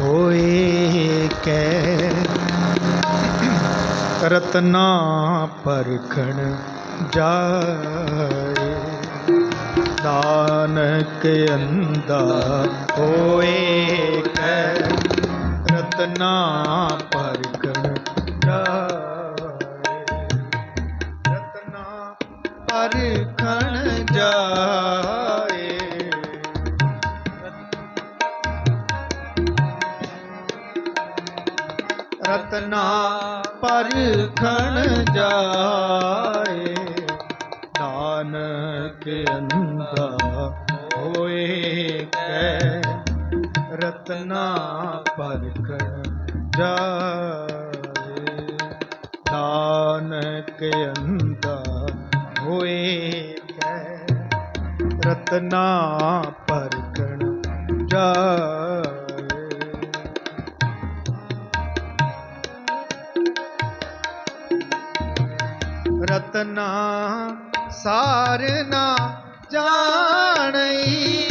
ਹੋਏ ਕੈ ਰਤਨਾ ਪਰਖਣ ਜਾਏ ਨਾਨਕ ਅੰਦਾ ਹੋਏ ਕੈ ਰਤਨਾ ਪਰਖਣ ਰਤਨਾ ਪਰਖਣ ਜਾਏ। ਨਾਨਕ ਅੰਦਾ ਹੋਏ ਕੈ, ਰਤਨਾ ਪਰਖਣ ਜਾਏ। ਨਾਨਕ ਅੰਦਾ ਹੋਏ ਕੈ, ਰਤਨਾ ਪਰਖਣ ਜਾਏ। ਰਤਨਾ ਸਾਰਨਾ ਜਾਣਈ।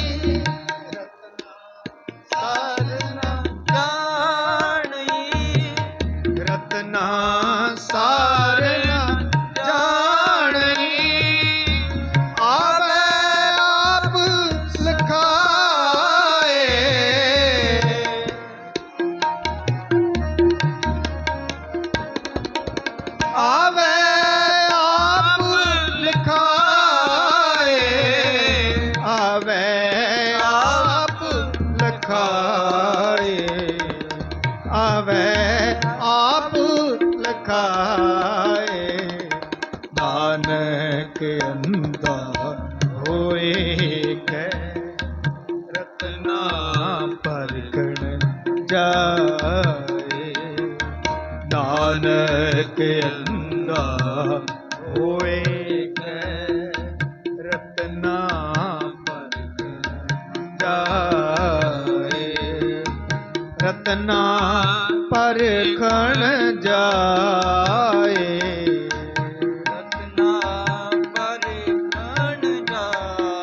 ਆਵੇ ਆਪ ਲਿਖਾਏ। ਨਾਨਕ ਅੰਦਾ ਹੋਏ ਕੈ ਰਤਨਾ ਪਰਖਣ ਜਾਏ। ਨਾਨਕ ਅੰਦਾ ਹੋਏ ਰਤਨਾ ਪਰਖਣ ਜਾਏ। ਰਤਨਾ ਪਰਖਣ ਜਾਏ।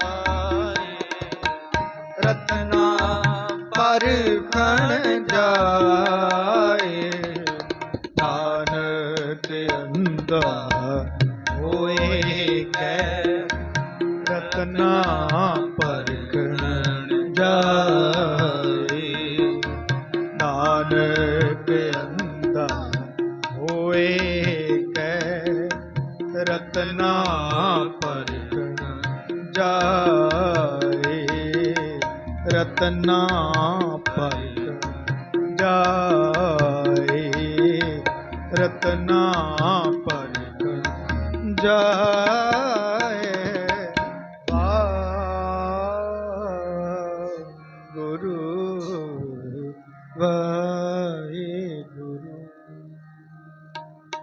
ਰਤਨਾ ਪਰਖਣ ਜਾਏ। ਨਾਨਕ ਅੰਦਾ ਹੋਏ ਕੈ। ਰਤਨਾ ਪਰਖਣ ਜਾਏ। ਹੋਏ ਕੈ ਰਤਨਾ ਪਰਖਣ ਜਾਏ। ਰਤਨਾ ਪਰਖਣ ਜਾਏ। ਰਤਨਾ ਪਰਖਣ ਜਾਏ। ਗੁਰੂ ਵਾ